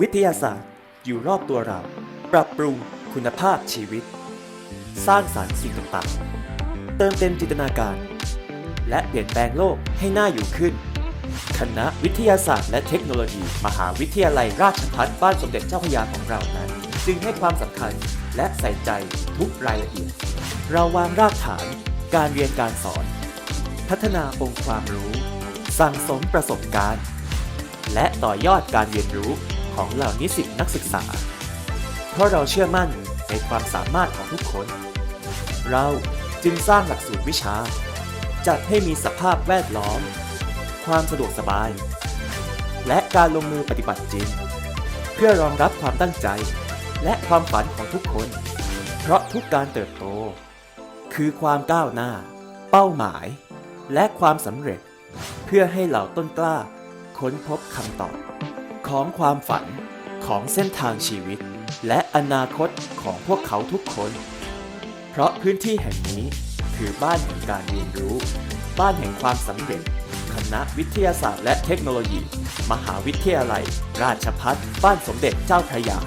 วิทยาศาสตร์อยู่รอบตัวเรา ปรับปรุงคุณภาพชีวิต สร้างสารรค์สิ่งต่างๆ เติมเต็มจินตนาการ และเปลี่ยนแปลงโลกให้น่าอยู่ขึ้น คณะวิทยาศาสตร์และเทคโนโลยี มหาวิทยาลัยราชภัฏบ้านสมเด็จเจ้าพระยาของเรานั้น จึงให้ความสำคัญและใส่ใจทุกรายละเอียด เราวางรากฐาน การเรียนการสอน พัฒนาองค์ความรู้ สั่งสมประสบการณ์ และต่อยอดการเรียนรู้ ของเหล่านิสิตนักศึกษา เพราะเราเชื่อมั่นในความสามารถของทุกคน เราจึงสร้างหลักสูตรวิชา จัดให้มีสภาพแวดล้อม ความสะดวกสบาย และการลงมือปฏิบัติจริง เพื่อรองรับความตั้งใจ และความฝันของทุกคน เพราะทุกการเติบโต คือความก้าวหน้า เป้าหมาย และความสำเร็จ เพื่อให้เหล่าต้นกล้าค้นพบคำตอบ ของความฝันของเส้นทางชีวิต และอนาคตของพวกเขาทุกคน เพราะพื้นที่แห่งนี้คือบ้านแห่งการเรียนรู้ บ้านแห่งความสำเร็จ คณะวิทยาศาสตร์และเทคโนโลยี มหาวิทยาลัย ราชพัฒบ้านสมเด็จเจ้าพระยา